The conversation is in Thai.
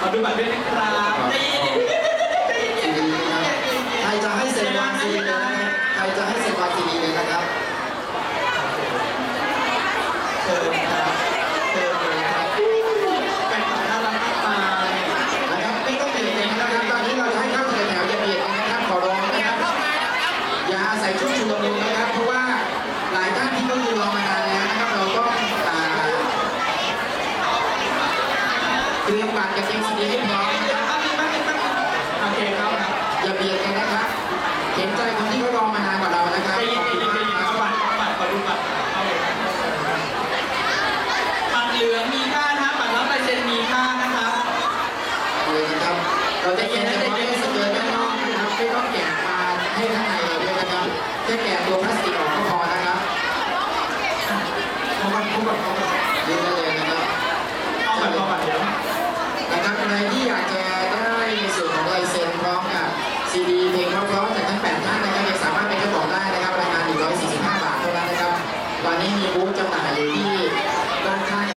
ขอดูบัตรด้วยนะครับนี่ใครจะให้เซ็นวางซีนะ เตรียมบัตรกับทีมสีให้พร้อมโอเคครับอย่าเบียดกันนะครับเห็นใจคนที่เขารอมานานกว่าเรานะครับขอบคุณมากครับบัตรบัตรขดูบัตรบัตเหลือมีค่านะบัตรรับลาเซ็นมีค่านะครับเลครับเราจะเก็บเฉพาะเรื่องเกิร์ตด้นนอกนะครับไม่ต้แกะมาให้ข้างในเลยนะครับแค่แกะตัวพลาสติ วันนี้มีบูธจำหน่าย